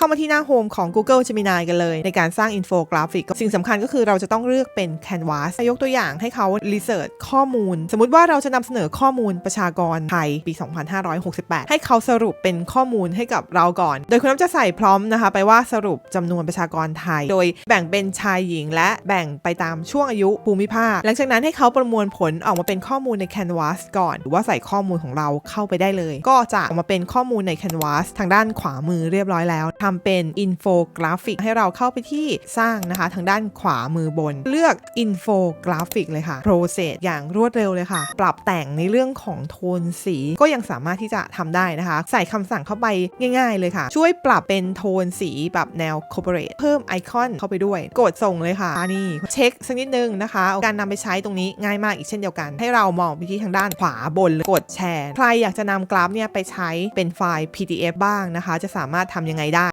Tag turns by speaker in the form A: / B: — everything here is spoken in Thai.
A: เข้ามาที่หน้าโฮมของ Google Gemini กันเลย ในการสร้างอินโฟกราฟิก สิ่งสำคัญก็คือเราจะต้องเลือกเป็น Canvas ยกตัวอย่างให้เขา research ข้อมูล สมมุติว่าเราจะนำเสนอข้อมูลประชากรไทยปี 2568 ให้เขาสรุปเป็นข้อมูลให้กับเราก่อน โดยคุณน้ำจะใส่พร้อมนะคะ ไปว่าสรุปจำนวนประชากรไทย โดยแบ่งเป็นชายหญิง และแบ่งไปตามช่วงอายุภูมิภาค หลังจากนั้นให้เขาประมวลผลออกมาเป็นข้อมูลใน Canvas ก่อน หรือว่าใส่ข้อมูลของเราเข้าไปได้เลย ก็จะออกมาเป็นข้อมูลใน Canvas ทางด้านขวามือเรียบร้อยแล้วทำำเป็นอินโฟกราฟิกให้เราเข้าไปที่สร้างนะคะ ทางด้านขวามือบน เลือกอินโฟกราฟิกเลยค่ะ process อย่างรวดเร็วเลยค่ะ ปรับแต่งในเรื่องของโทนสี ก็ยังสามารถที่จะทำได้นะคะ ใส่คำสั่งเข้าไปง่าย ๆ เลยค่ะ ช่วยปรับเป็นโทนสีแบบแนว corporate เพิ่มไอคอนเข้าไปด้วย กดส่งเลยค่ะนี่เช็คสักนิดนึงนะคะ การนำไปใช้ตรงนี้ง่ายมากอีกเช่นเดียวกัน ให้เรามองไปที่ทางด้านขวาบนกดแชร์ ใครอยากจะนำกราฟเนี่ยไปใช้เป็นไฟล์ PDF บ้างนะคะ จะสามารถทำยังไงได้